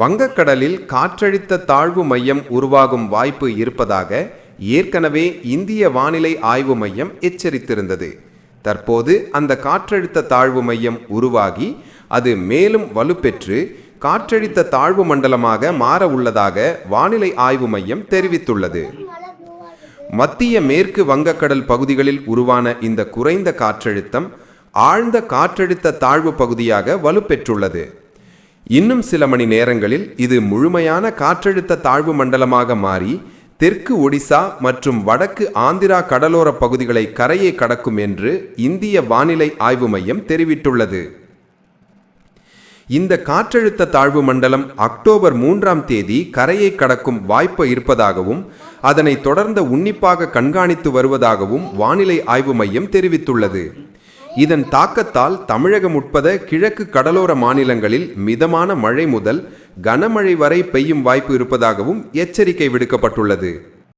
வங்கக்கடலில் காற்றழுத்த தாழ்வு மையம் உருவாகும் வாய்ப்பு இருப்பதாக ஏற்கனவே இந்திய வானிலை ஆய்வு மையம் எச்சரித்திருந்தது. தற்போது அந்த காற்றழுத்த தாழ்வு மையம் உருவாகி அது மேலும் வலுப்பெற்று காற்றழுத்த தாழ்வு மண்டலமாக மாற உள்ளதாக வானிலை ஆய்வு மையம் தெரிவித்துள்ளது. மத்திய மேற்கு வங்கக்கடல் பகுதிகளில் உருவான இந்த குறைந்த காற்றழுத்தம் ஆழ்ந்த காற்றழுத்த தாழ்வு பகுதியாக வலுப்பெற்றுள்ளது. இன்னும் சில மணி நேரங்களில் இது முழுமையான காற்றழுத்த தாழ்வு மண்டலமாக மாறி தெற்கு ஒடிசா மற்றும் வடக்கு ஆந்திரா கடலோர பகுதிகளை கரையை கடக்கும் என்று இந்திய வானிலை ஆய்வு மையம் தெரிவித்துள்ளது. இந்த காற்றழுத்த தாழ்வு மண்டலம் அக்டோபர் மூன்றாம் தேதி கரையை கடக்கும் வாய்ப்பு இருப்பதாகவும் அதனை தொடர்ந்து உன்னிப்பாக கண்காணித்து வருவதாகவும் வானிலை ஆய்வு மையம் தெரிவித்துள்ளது. இதன் தாக்கத்தால் தமிழகம் உட்பட கிழக்கு கடலோர மாநிலங்களில் மிதமான மழை முதல் கனமழை வரை பெய்யும் வாய்ப்பு இருப்பதாகவும் எச்சரிக்கை விடுக்கப்பட்டுள்ளது.